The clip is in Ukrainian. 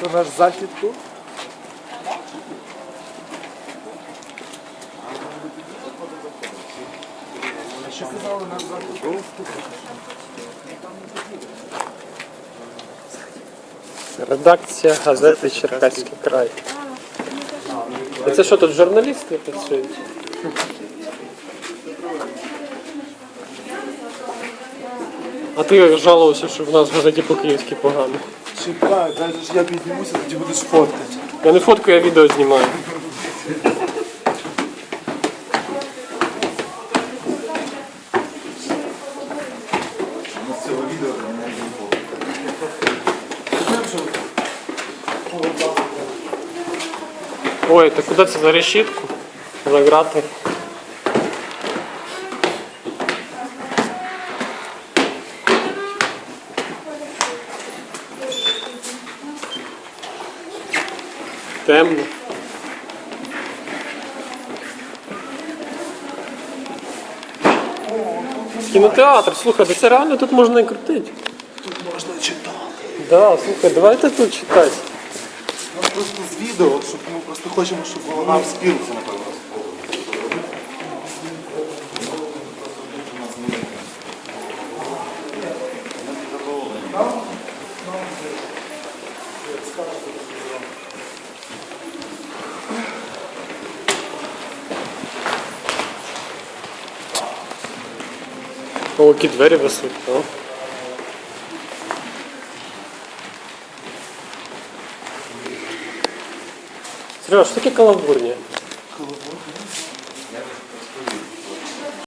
Це наш захід тут? Що? Редакція газети Черкаський край. А це що тут журналісти працюють? А ти жалувався, що в нас в газеті по-київськи погано. Чекай, дай ж я піднімуся, тоді будеш фоткати. Я не фоткаю, я відео знімаю. Ой, ти куди це за решітку? За грати. Темно. Кінотеатр, слухай, це реально тут можна і крутити. Тут можна читати. Да, слухай, давайте тут читати. Ну просто з відео, щоб ми просто хочемо, щоб було нам спілку, напевно. О, двері висить, так? Сереж, що таке каламбурня? Колобок.